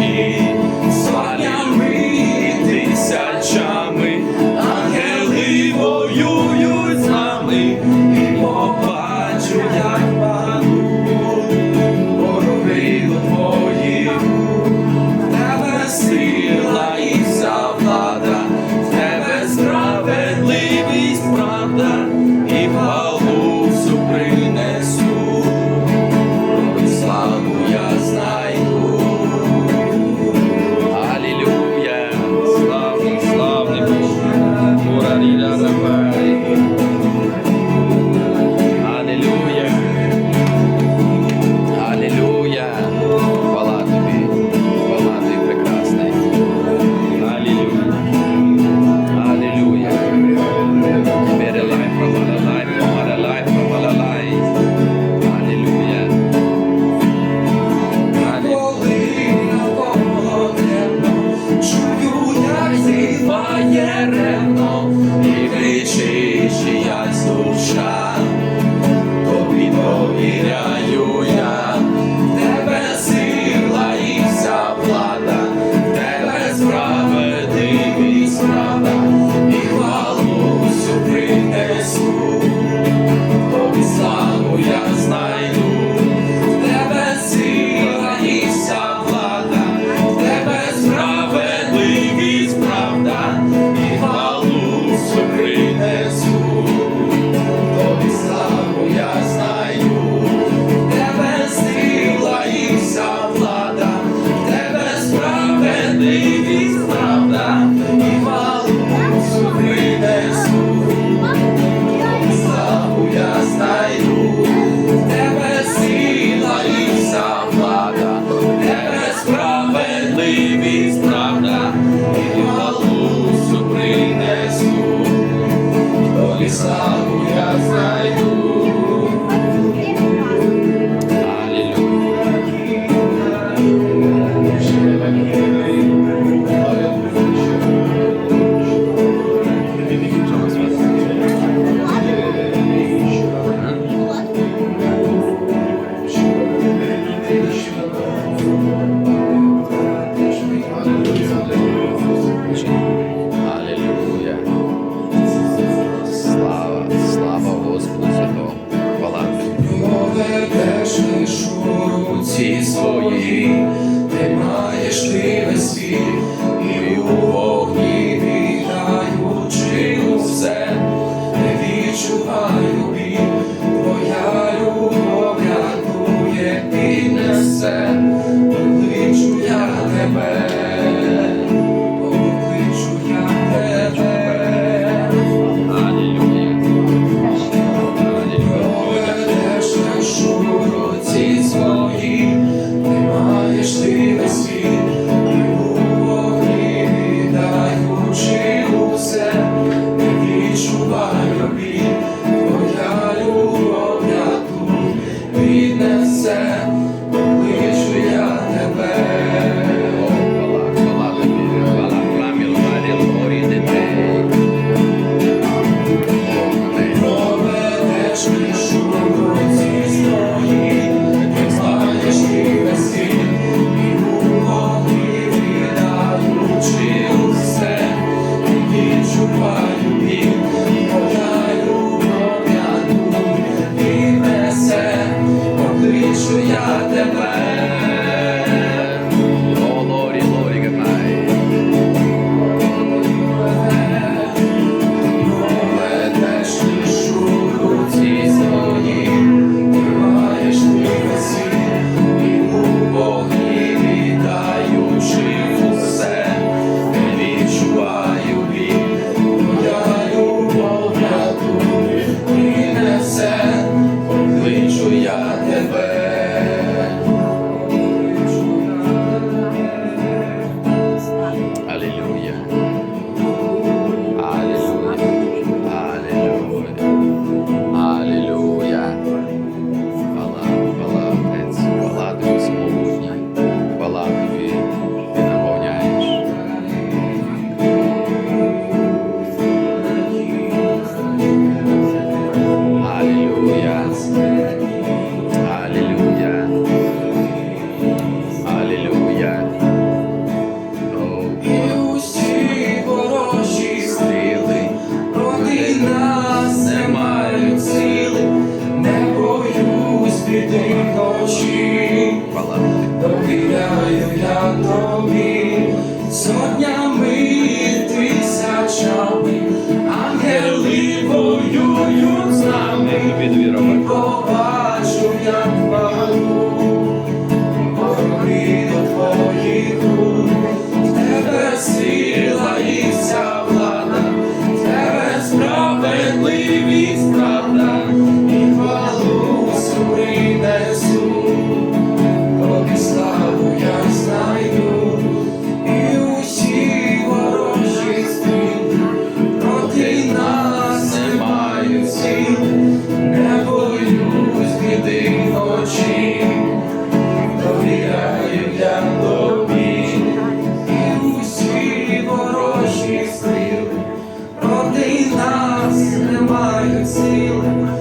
сотні, сотнями тисячами, ангели воюють з нами і побачу, як пану, поробило твоїх тебе. Ladies. Şey. Beatriz, I'll show me. I'm here. наших сил, проти нас немає сили.